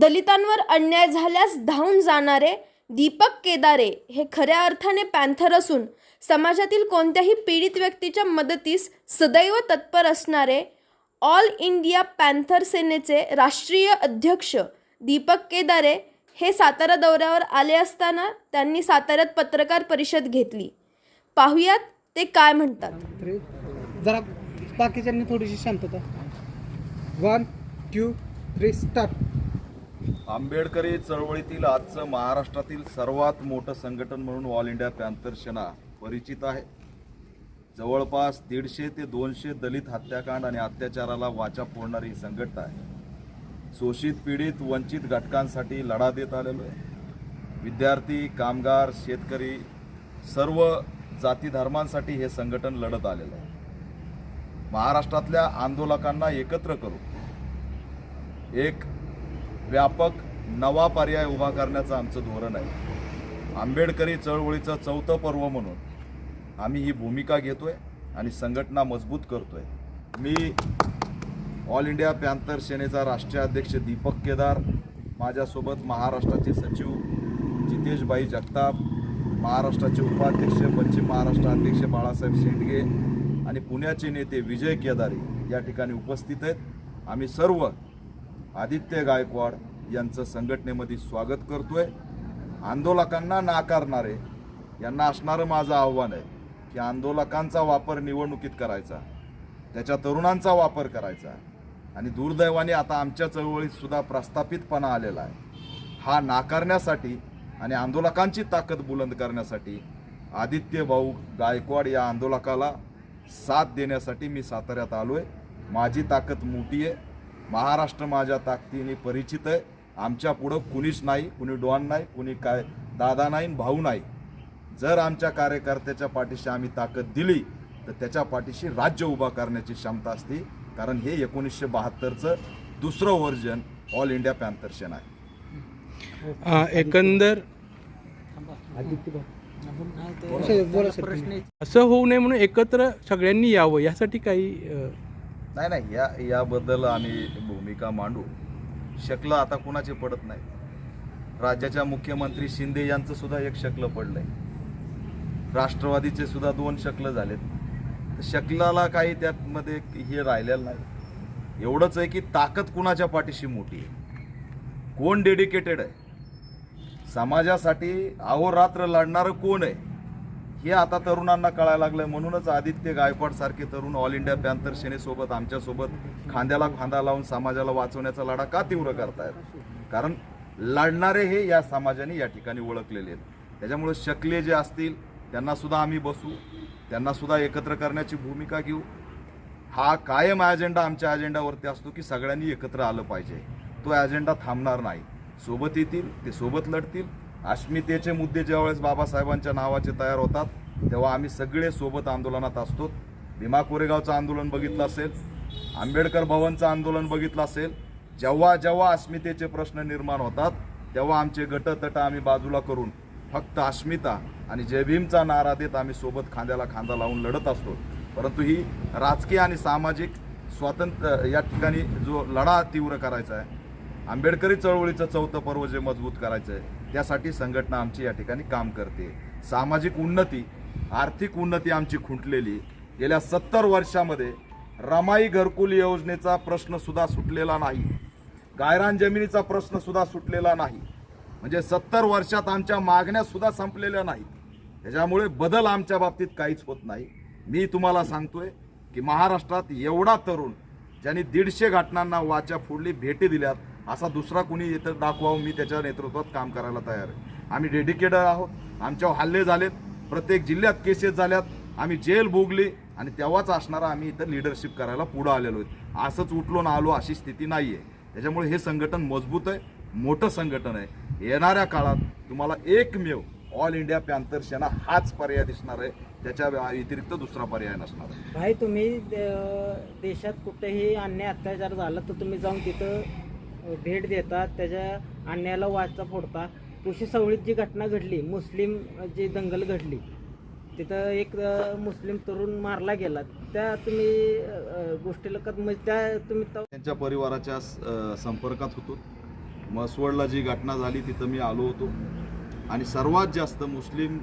दलितांवर अन्याय झाल्यास धावून जाणारे दीपक केदारे हे खऱ्या अर्थाने पॅन्थर असून समाजातील कोणत्याही पीडित व्यक्तीच्या मदतीस सदैव तत्पर असणारे ऑल इंडिया पॅन्थर सेनेचे राष्ट्रीय अध्यक्ष दीपक केदारे हे सातारा दौऱ्यावर आले असताना त्यांनी साताऱ्यात पत्रकार परिषद घेतली. पाहुयात ते काय म्हणतात. जरा बाकीच्यांनी थोडीशी शांतता. वन टू थ्री स्टार्ट आंबेडकरी चळवळीतील आजचं महाराष्ट्रातील सर्वात मोठं संघटन म्हणून ऑल इंडिया पॅन्थर सेना परिचित आहे. जवळपास दीडशे ते दोनशे दलित हत्याकांड आणि अत्याचाराला वाचा फोडणारी ही संघटना आहे. शोषित पीडित वंचित घटकांसाठी लढा देत आलेलो आहे. विद्यार्थी कामगार शेतकरी सर्व जाती धर्मांसाठी हे संघटन लढत आलेलं आहे. महाराष्ट्रातल्या आंदोलकांना एकत्र करू एक व्यापक नवा पर्याय उभा करण्याचं आमचं धोरण आहे. आंबेडकरी चळवळीचं चौथं पर्व म्हणून आम्ही ही भूमिका घेतोय आणि संघटना मजबूत करतोय. मी ऑल इंडिया पॅन्थर सेनेचा राष्ट्रीय अध्यक्ष दीपक केदार माझ्यासोबत महाराष्ट्राचे सचिव जितेशबाई जगताप महाराष्ट्राचे उपाध्यक्ष पश्चिम महाराष्ट्र अध्यक्ष बाळासाहेब शेंडगे आणि पुण्याचे नेते विजय केदारी या ठिकाणी उपस्थित आहेत. आम्ही सर्व आदित्य गायकवाड यांचं संघटनेमध्ये स्वागत करतोय. आंदोलकांना नाकारणारे यांना असणारं माझं आव्हान आहे की आंदोलकांचा वापर निवडणुकीत करायचा त्याच्या तरुणांचा वापर करायचा आणि दुर्दैवाने आता आमच्या चळवळीत सुद्धा प्रस्थापितपणा आलेला आहे. हा नाकारण्यासाठी आणि आंदोलकांची ताकद बुलंद करण्यासाठी आदित्य भाऊ गायकवाड या आंदोलकाला साथ देण्यासाठी मी साताऱ्यात आलो आहे माझी ताकद मोठी आहे. महाराष्ट्र माझ्या ताकदीने परिचित आहे. आमच्या पुढं कुणीच नाही कुणी डॉन नाही कुणी काय दादा नाही भाऊ नाही. जर आमच्या कार्यकर्त्याच्या पाठीशी आम्ही ताकद दिली तर त्याच्या पाठीशी राज्य उभा करण्याची क्षमता असते. कारण हे एकोणीसशे बहात्तरचं दुसरं version All India Panther Sena आहे. एकंदर. असं होऊ नये म्हणून एकत्र सगळ्यांनी यावं यासाठी काही नाही नाही या याबद्दल आम्ही भूमिका मांडू. शकलं आता कुणाचे पडत नाही. राज्याच्या मुख्यमंत्री शिंदे यांचं सुद्धा एक शकलं पडलंय. राष्ट्रवादीचे सुद्धा दोन शकलं झालेत. शकलाला काही त्यामध्ये हे राहिलेलं नाही. एवढंच आहे की ताकद कुणाच्या पाठीशी मोठी आहे? कोण डेडिकेटेड आहे? समाजासाठी अहोरात्र लढणारं कोण आहे? हे आता तरुणांना कळायला लागलं म्हणूनच आदित्य गायकवाड सारखे तरुण ऑल इंडिया पॅन्थर सेनेसोबत आमच्यासोबत खांद्याला खांदा लावून समाजाला वाचवण्याचा लढा का तीव्र करतायत? कारण लढणारे हे या समाजाने या ठिकाणी ओळखलेले आहेत. त्याच्यामुळे शकले जे असतील त्यांनासुद्धा आम्ही बसू. त्यांनासुद्धा एकत्र करण्याची भूमिका घेऊ. हा कायम अजेंडा आमच्या अजेंडावरती असतो की सगळ्यांनी एकत्र आलं पाहिजे. तो अजेंडा थांबणार नाही. सोबत येतील ते सोबत लढतील. अस्मितेचे मुद्दे ज्यावेळेस बाबासाहेबांच्या नावाचे तयार होतात तेव्हा आम्ही सगळे सोबत आंदोलनात असतो. भीमा कोरेगावचं आंदोलन बघितलं असेल आंबेडकर भवनचं आंदोलन बघितलं असेल जेव्हा जेव्हा अस्मितेचे प्रश्न निर्माण होतात तेव्हा आमचे गटतट आम्ही बाजूला करून फक्त अस्मिता आणि जय भीमचा नारा देत आम्ही सोबत खांद्याला खांदा लावून लढत असतो. परंतु ही राजकीय आणि सामाजिक स्वातंत्र्य या ठिकाणी जो लढा तीव्र करायचा आहे आंबेडकरी चळवळीचं चौथं पर्व जे मजबूत करायचं आहे त्यासाठी संघटना आमची या ठिकाणी काम करते. सामाजिक उन्नती आर्थिक उन्नती आमची खुंटलेली. गेल्या सत्तर वर्षामध्ये रमाई घरकुल योजनेचा प्रश्नसुद्धा सुटलेला नाही. गायरान जमिनीचा प्रश्नसुद्धा सुटलेला नाही. म्हणजे सत्तर वर्षात आमच्या मागण्यासुद्धा संपलेल्या नाहीत त्याच्यामुळे बदल आमच्या बाबतीत काहीच होत नाही. मी तुम्हाला सांगतोय की महाराष्ट्रात एवढा तरुण ज्यांनी दीडशे घटनांना वाचा फोडली भेटी दिल्यात असा दुसरा कुणी इथं दाखवावं मी त्याच्या नेतृत्वात काम करायला तयार आहे. आम्ही डेडिकेटेड आहोत. आमच्यावर हल्ले झालेत. प्रत्येक जिल्ह्यात केसेस झाल्यात. आम्ही जेल भोगली आणि तेव्हाच असणारा आम्ही इथं लिडरशिप करायला पुढं आलेलो आहे. असंच उठलो ना आलो अशी स्थिती नाही आहे त्याच्यामुळे हे संघटन मजबूत आहे मोठं संघटन आहे. येणाऱ्या काळात तुम्हाला एकमेव ऑल इंडिया पॅन्थर सेना हाच पर्याय दिसणार आहे. त्याच्या व्यतिरिक्त दुसरा पर्याय नसणार आहे. भाई तुम्ही देशात कुठेही अन्याय अत्याचार झाला तर तुम्ही जाऊन तिथं भेट देतात त्याच्या आणण्याला वाचा फोडता. कृषी सवळीत जी घटना घडली मुस्लिम जी दंगल घडली तिथं एक मुस्लिम तरुण मारला गेला. त्या तुम्ही गोष्टीला कत म्हणजे त्या तुम्ही त्यांच्या परिवाराच्या संपर्कात होतो. मसवडला जी घटना झाली तिथं मी आलो होतो. आणि सर्वात जास्त मुस्लिम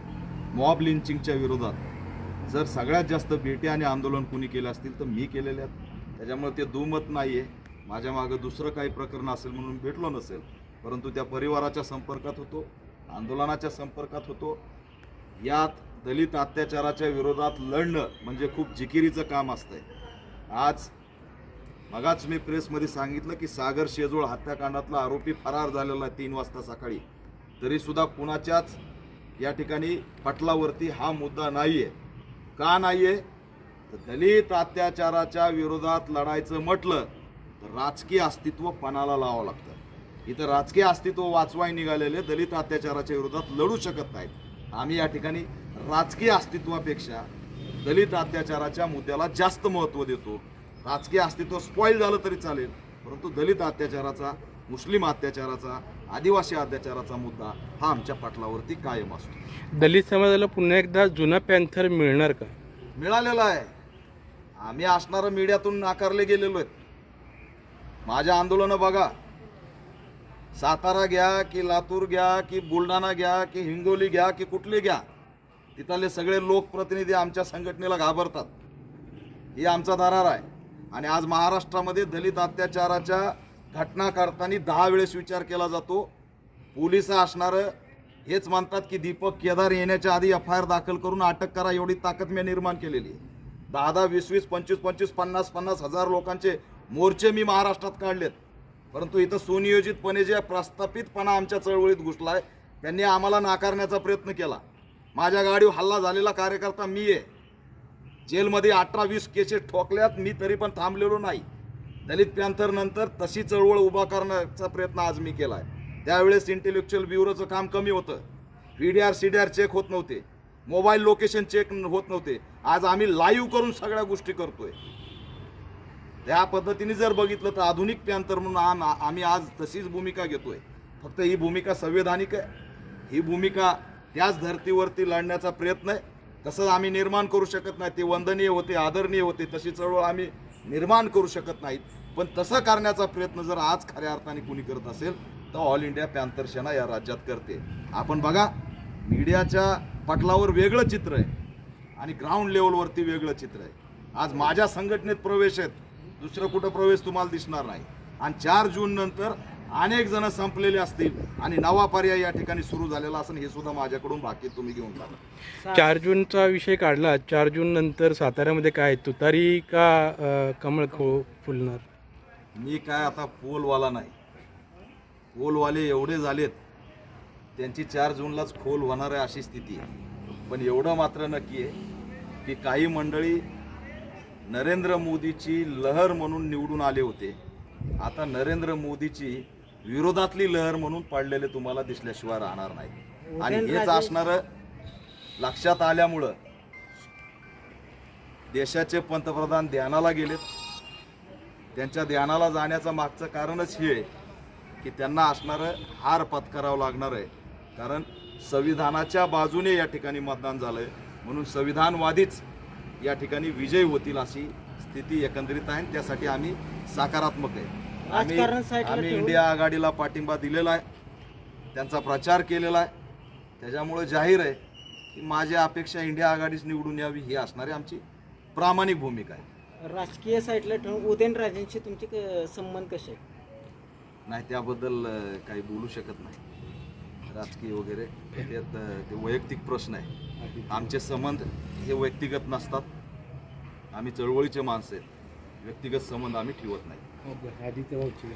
मॉब लिंचिंगच्या विरोधात जर सगळ्यात जास्त भेटी आणि आंदोलन कुणी केलं असतील तर मी केलेले आहेत. त्याच्यामुळे ते दुमत नाही आहे माझ्या मागं दुसरं काही प्रकरण असेल म्हणून भेटलो नसेल परंतु त्या परिवाराच्या संपर्कात होतो आंदोलनाच्या संपर्कात होतो. यात दलित अत्याचाराच्या विरोधात लढणं म्हणजे खूप जिकिरीचं काम असतंय. आज मगाच मी प्रेसमध्ये सांगितलं की सागर शेजोळ हत्याकांडातला आरोपी फरार झालेला तीन वाजता सकाळी. तरीसुद्धा कुणाच्याच या ठिकाणी पटलावरती हा मुद्दा नाही आहे का नाही आहे तर दलित अत्याचाराच्या विरोधात लढायचं म्हटलं राजकीय अस्तित्व पणाला लावावं लागतं. इथं राजकीय अस्तित्व वाचवाय निघालेले दलित अत्याचाराच्या विरोधात लढू शकत नाहीत. आम्ही या ठिकाणी राजकीय अस्तित्वापेक्षा दलित अत्याचाराच्या मुद्द्याला जास्त महत्त्व देतो. राजकीय अस्तित्व स्पॉईल झालं तरी चालेल परंतु दलित अत्याचाराचा मुस्लिम अत्याचाराचा आदिवासी अत्याचाराचा मुद्दा हा आमच्या पटलावरती कायम असतो. दलित समाजाला पुन्हा एकदा जुना पॅन्थर मिळणार का? मिळालेला आहे. आम्ही असणारं मीडियातून नाकारले गेलेलो आहेत. माझ्या आंदोलनं बघा. सातारा घ्या की लातूर घ्या की बुलढाणा घ्या की हिंगोली घ्या की कुठली घ्या तिथले सगळे लोकप्रतिनिधी आमच्या संघटनेला घाबरतात. ही आमचा दरार आहे. आणि आज महाराष्ट्रामध्ये दलित अत्याचाराच्या घटना करताना दहा वेळेस विचार केला जातो. पोलीस असणारं हेच म्हणतात की दीपक केदार येण्याच्या आधी एफ आय आर दाखल करून अटक करा एवढी ताकद मी निर्माण केलेली आहे. दहा दहा वीस वीस पंचवीस पंचवीस पन्नास पन्नास हजार लोकांचे मोर्चे मी महाराष्ट्रात काढलेत. परंतु इथं सुनियोजितपणे जे प्रस्थापितपणा आमच्या चळवळीत घुसला आहे त्यांनी आम्हाला नाकारण्याचा प्रयत्न केला. माझ्या गाडीवर हल्ला झालेला कार्यकर्ता मी आहे जेलमध्ये अठरा वीस केसेस ठोकल्यात मी तरी पण थांबलेलो नाही. दलित पॅन्थरनंतर तशी चळवळ उभा करण्याचा प्रयत्न आज मी केला आहे त्यावेळेस इंटेलेक्च्युअल ब्युरोचं काम कमी होतं. V D R C D R check होत नव्हते. मोबाईल लोकेशन चेक होत नव्हते. आज आम्ही लाईव्ह करून सगळ्या गोष्टी करतोय. त्या पद्धतीने जर बघितलं तर आधुनिक प्यांतर म्हणून आम आम्ही आज तशीच भूमिका घेतोय. फक्त ही भूमिका संवैधानिक आहे. ही भूमिका त्याच धर्तीवरती लढण्याचा प्रयत्न आहे. तसं आम्ही निर्माण करू शकत नाही. ते वंदनीय होते आदरणीय होते तशी चळवळ आम्ही निर्माण करू शकत नाहीत. पण तसं करण्याचा प्रयत्न जर आज खऱ्या अर्थाने कुणी करत असेल तर ऑल इंडिया पॅन्थर सेना या राज्यात करते. आपण बघा मीडियाच्या पटलावर वेगळं चित्र आहे आणि ग्राउंड लेवलवरती वेगळं चित्र आहे. आज माझ्या संघटनेत प्रवेश आहेत. दुसरं कुठं प्रवेश तुम्हाला दिसणार नाही. आणि चार जून नंतर अनेक जण संपलेले असतील आणि नवा पर्याय या ठिकाणी सुरू झालेला असेल हे सुद्धा माझ्याकडून बाकी तुम्ही घेऊन टाका. चार जूनचा विषय काढला चार जून नंतर साताऱ्यामध्ये काय तुतारी का कमळ खो फुलणार? मी काय आता पोलवाला नाही. पोलवाले एवढे झालेत त्यांची चार जूनलाच खोल होणार आहे अशी स्थिती आहे. पण एवढं मात्र नक्की आहे की काही मंडळी नरेंद्र मोदीची लहर म्हणून निवडून आले होते. आता नरेंद्र मोदीची विरोधातली लहर म्हणून पडलेले तुम्हाला दिसल्याशिवाय राहणार नाही. आणि हेच असणारं लक्षात आल्यामुळं देशाचे पंतप्रधान ध्यानाला गेलेत. त्यांच्या ध्यानाला जाण्याचं मागचं कारणच हे आहे की त्यांना असणारं हार पत्करावं लागणार आहे. कारण संविधानाच्या बाजूने या ठिकाणी मतदान झालं आहे म्हणून संविधानवादीच या ठिकाणी विजयी होतील अशी स्थिती एकंदरीत आहे त्यासाठी आम्ही सकारात्मक आहे. आम्ही आम्ही इंडिया आघाडीला पाठिंबा दिलेला आहे. त्यांचा प्रचार केलेला आहे. त्याच्यामुळे जाहीर आहे की माझी अपेक्षा इंडिया आघाडीच निवडून यावी ही असणारी आमची प्रामाणिक भूमिका आहे. राजकीय साईडला ठेवून उदयनराजेंशी तुमचे संबंध कसे? नाही त्याबद्दल काही बोलू शकत नाही. राजकीय वगैरे त्यात ते वैयक्तिक प्रश्न आहे. आमचे संबंध हे व्यक्तिगत नसतात. आम्ही चळवळीचे माणसं आहेत. व्यक्तिगत संबंध आम्ही ठेवत नाही. हो, आदित्य भाऊची